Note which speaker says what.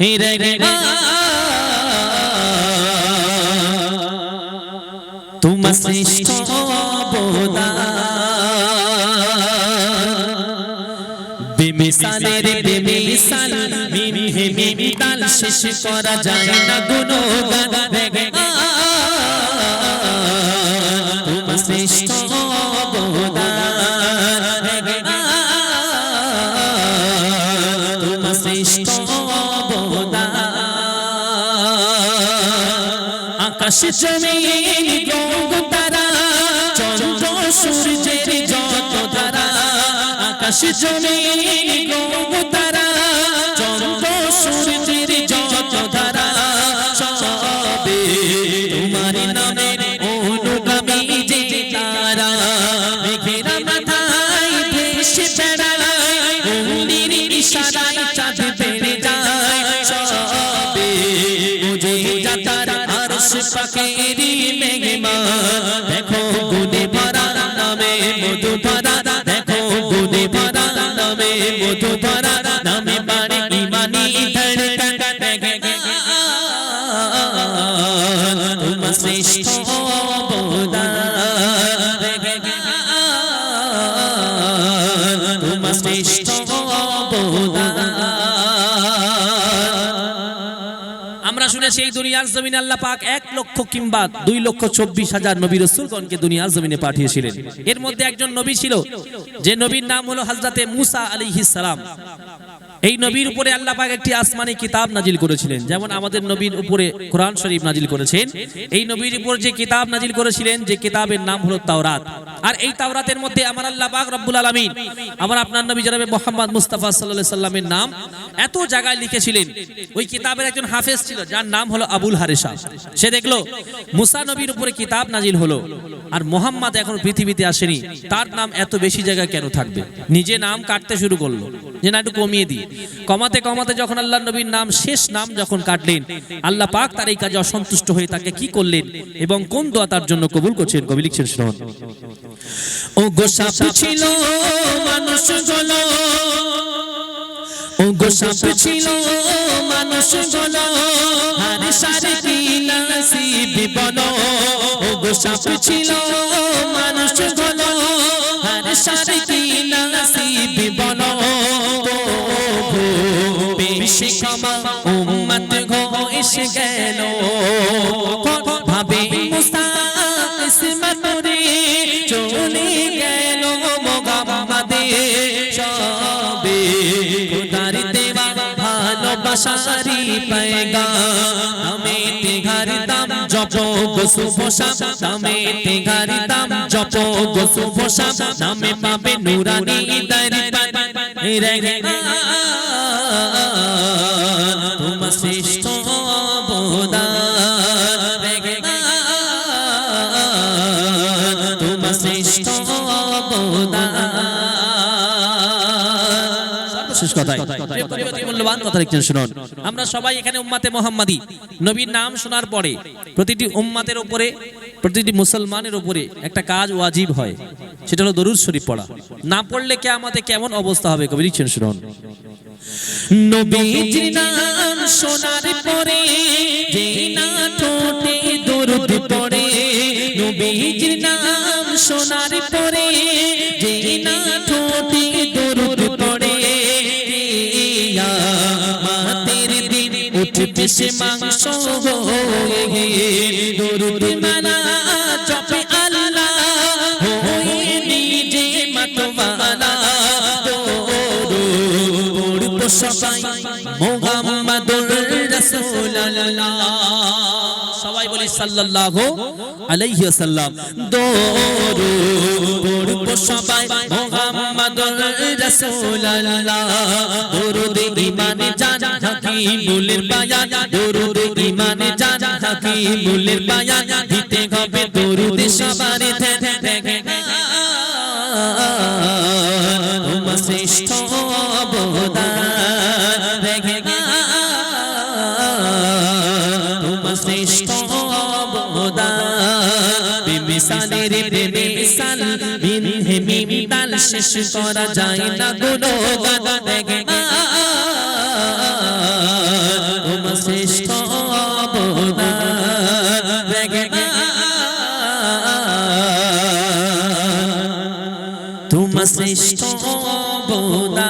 Speaker 1: হে রে রে গা তোমার শ্রেষ্ঠ অবদান। বেমিসালের বেমিসাল মিমি মিমি তাল শেষ করা যায় না গুণগান। তোমার শ্রেষ্ঠ অবদান। তোমার শ্রেষ্ঠ আকাশ জমিন গঙ্গ তারা, চন্দ্র সূর্যের যত তারা আকাশ জমিন গঙ্গ তারা, চন্দ্র সূর্যের তারা সবে তোমার নামের মধু ভরা দেখো গুনে ভরা নামে মধু ভরা নামে পারে ইমানি ধড়কন তোমার শ্রেষ্ঠ। শুনেছি এই দুনিয়ার জমিনে আল্লাহ পাক এক লক্ষ কিংবা দুই লক্ষ চব্বিশ হাজার নবী রসুলগণকে দুনিয়ার জমিনে পাঠিয়েছিলেন। এর মধ্যে একজন নবী ছিল, যে নবীর নাম হলো হজরতে মুসা আলাইহিস সালাম। এই নবীর উপরে আল্লাহ পাক একটি আসমানি কিতাব নাজিল করেছিলেন, যেমন আমাদের নবীর উপরে কোরআন শরীফ নাজিল করেছেন। এই নবীর উপর যে কিতাব নাজিল করেছিলেন, যে কিতাবের নাম হলো তাওরাত। আর এই তাওরাতের মধ্যে আমার আল্লাহ পাক রব্বুল আলামিন, আমার আপনার নবী জনাবে মোহাম্মদ মুস্তাফা সাল্লাল্লাহু সাল্লামের নাম এত জায়গায় লিখেছিলেন। ওই কিতাবের একজন হাফেজ ছিল, যার নাম হলো আবুল হারেসা। সে দেখল, মুসা নবীর উপরে কিতাব নাজিল হলো, আর মোহাম্মদ এখন পৃথিবীতে আসেনি। তার নাম এত বেশি জায়গায় কেন থাকবে? নিজে নাম কাটতে শুরু করল, যে না, একটু কমিয়ে দিই। কমাতে কমাতে যখন আল্লাহ নবীর নাম, শেষ নাম যখন কাটলেন, আল্লাহ পাক তার এই কাজে অসন্তুষ্ট হয়ে তাকে কি করলেন এবং কোন দোয়া তার জন্য কবুল করছেন? কবি লিখছেন, শুনুন। ও গোসাপ ছিল, মানুষ গলো ও গোসাপ ছিল মানুষ গলো আর সারে কি নসিব বলো। ও গোসাপ ছিল মানুষ ভালোবাসারি পায়গা আমি তেঘার দাম জপ গোসু পোষা নামে তেঘার দাম নামে পাবে নুরানি দারি রে তোমার শ্রেষ্ঠ কথায় মূল্যবান কথা লিখছেন শুনুন। আমরা সবাই এখানে উম্মাতে মোহাম্মদী। নবীর নাম শোনার পরে প্রতিটি উম্মাতের উপরে প্রতিটি মুসলমানের উপরে একটা কাজ ওয়াজিব হয়। সেটা হলো দরুদ শরীফ পড়া। না পড়লে কে আমাদের কেমন অবস্থা হবে কবি লিখছেন শুনুন। নবীজির নাম শোনার পরে যে না ঠোঁটে দরুদ পড়ে মাতের দিন উঠবে সে মাংস হয়ে দরুদ মানা চপে আল্লাহ, হয়ে নিজে মাতওয়ালা পড়ব সবাই সবাই বলি সাল্লাল্লাহু আলাইহি ওয়াসাল্লাম, দরুদ সবাই, মোহাম্মদুর রাসূলুল্লাহ। দরুদ ইমানে জান হাকিমুলের বায়ান, দরুদ ইমানে জান হাকিমুলের বায়ান, দিতে হবে দরুদ সবার শ্রেষ্ঠ অবদান মিসালের প্রেমে মিসাল বিনহে মিমিতাল শেষ করা যায় না গুলো গাদা দেখে তোমার শ্রেষ্ঠ বোধা দেখে তোমার শ্রেষ্ঠ বোধা